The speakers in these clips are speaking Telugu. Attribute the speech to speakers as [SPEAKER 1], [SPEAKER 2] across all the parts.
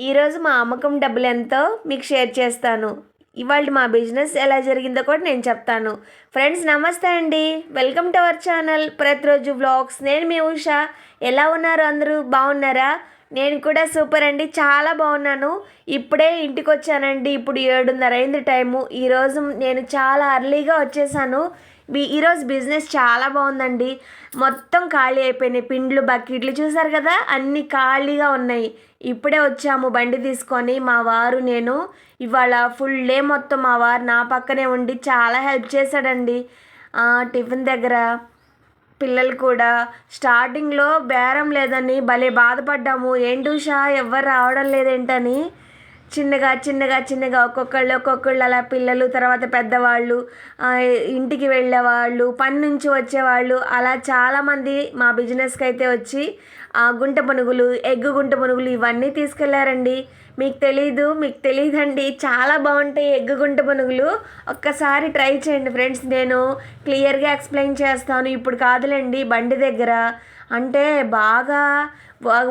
[SPEAKER 1] ఈరోజు మా అమ్మకం డబ్బులు ఎంతో మీకు షేర్ చేస్తాను. ఇవాళ మా బిజినెస్ ఎలా జరిగిందో కూడా నేను చెప్తాను. ఫ్రెండ్స్ నమస్తే అండి. Welcome to our channel. ప్రతిరోజు వ్లాగ్స్. నేను మీ ఉష. ఎలా ఉన్నారు అందరూ? బాగున్నారా? నేను కూడా సూపర్ అండి. చాలా బాగున్నాను. ఇప్పుడే ఇంటికి వచ్చానండి. ఇప్పుడు ఏడున్నర అయింది టైము. ఈరోజు నేను చాలా అర్లీగా వచ్చేసాను. ఈరోజు బిజినెస్ చాలా బాగుందండి. మొత్తం ఖాళీ అయిపోయినాయి. పిండ్లు బకెట్లు చూసారు కదా? అన్నీ ఖాళీగా ఉన్నాయి. ఇప్పుడే వచ్చాము బండి తీసుకొని. మా వారు నేను ఇవాళ ఫుల్ డే మొత్తం మా వారు నా పక్కనే ఉండి చాలా హెల్ప్ చేశాడండి. టిఫిన్ దగ్గర పిల్లలు కూడా. స్టార్టింగ్లో బేరం లేదని భలే బాధపడ్డాము. ఏంటి ఉషా? ఎవరు రావడం లేదేంటని. చిన్నగా చిన్నగా చిన్నగా ఒక్కొక్కళ్ళు ఒక్కొక్కళ్ళు అలా పిల్లలు తర్వాత పెద్దవాళ్ళు ఇంటికి వెళ్ళేవాళ్ళు పని నుంచి వచ్చేవాళ్ళు అలా చాలామంది మా బిజినెస్కి అయితే వచ్చి గుంట పునుగులు ఎగ్గు గుంట పునుగులు ఇవన్నీ తీసుకెళ్ళారండి. మీకు తెలీదు మీకు తెలియదండి చాలా బాగుంటాయి ఎగ్గు గుంట పునుగులు ఒక్కసారి ట్రై చేయండి ఫ్రెండ్స్. నేను క్లియర్గా ఎక్స్ప్లెయిన్ చేస్తాను. ఇప్పుడు కాదులేండి బండి దగ్గర. అంటే బాగా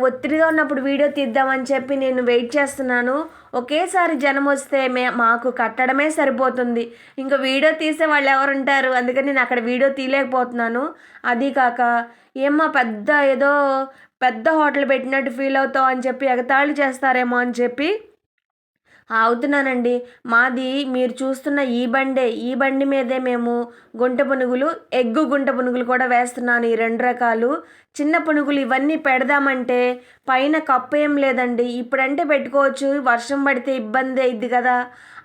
[SPEAKER 1] ఒత్తిడిగా ఉన్నప్పుడు వీడియో తీద్దామని చెప్పి నేను వెయిట్ చేస్తున్నాను. ఒకేసారి జనం వస్తే మే మాకు కట్టడమే సరిపోతుంది. ఇంకా వీడియో తీసే వాళ్ళు ఎవరుంటారు? అందుకని నేను అక్కడ వీడియో తీయలేకపోతున్నాను. అది కాక ఏమో పెద్ద ఏదో పెద్ద హోటల్ పెట్టినట్టు ఫీల్ అవుతావు అని చెప్పి ఎగతాళి చేస్తారేమో అని చెప్పి అవుతున్నానండి మాది మీరు చూస్తున్న ఈ బండే ఈ బండి మీదే మేము గుంట పునుగులు ఎగ్గు గుంట పునుగులు కూడా వేస్తున్నాను. ఈ రెండు రకాలు చిన్న పునుగులు ఇవన్నీ పెడదామంటే పైన కప్పు ఏం లేదండి. ఇప్పుడంటే పెట్టుకోవచ్చు వర్షం పడితే ఇబ్బంది అయింది కదా.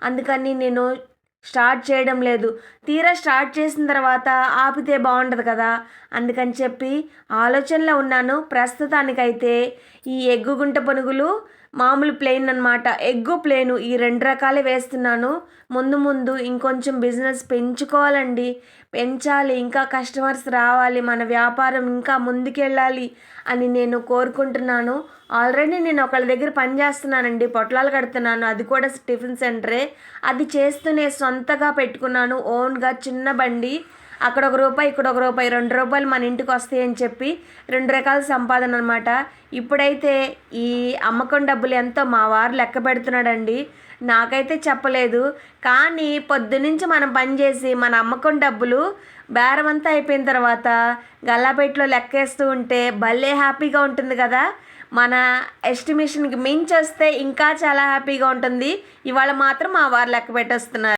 [SPEAKER 1] అందుకని నేను స్టార్ట్ చేయడం లేదు. తీరా స్టార్ట్ చేసిన తర్వాత ఆపితే బాగుండదు కదా? అందుకని చెప్పి ఆలోచనలో ఉన్నాను. ప్రస్తుతానికైతే ఈ ఎగ్గు గుంట పునుగులు మామూలు ప్లెయిన్ అనమాట ఎగ్గు ప్లేను ఈ రెండు రకాలే వేస్తున్నాను. ముందు ముందు ఇంకొంచెం బిజినెస్ పెంచుకోవాలండి. పెంచాలి ఇంకా కస్టమర్స్ రావాలి మన వ్యాపారం ఇంకా ముందుకెళ్ళాలి అని నేను కోరుకుంటున్నాను. ఆల్రెడీ నేను ఒకళ్ళ దగ్గర పని చేస్తున్నానండి పొట్లాలు కడుతున్నాను. అది కూడా టిఫిన్ సెంటరే. అది చేస్తూనే సొంతగా పెట్టుకున్నాను ఓన్గా చిన్న బండి. అక్కడ ఒక రూపాయి ఇక్కడ ఒక రూపాయి రెండు రూపాయలు మన ఇంటికి వస్తాయి అని చెప్పి రెండు రకాల సంపాదన అనమాట ఇప్పుడైతే ఈ అమ్మకం డబ్బులు ఎంతో మా వారు లెక్క పెడుతున్నాడండి. నాకైతే చెప్పలేదు. కానీ పొద్దునుంచి మనం పని చేసి మన అమ్మకం డబ్బులు బేరమంతా అయిపోయిన తర్వాత గల్లాపేటలో లెక్కేస్తూ ఉంటే భలే హ్యాపీగా ఉంటుంది కదా. మన ఎస్టిమేషన్కి మించి వస్తే ఇంకా చాలా హ్యాపీగా ఉంటుంది. ఇవాళ మాత్రం మా వారు లెక్క పెట్టేస్తున్నారు.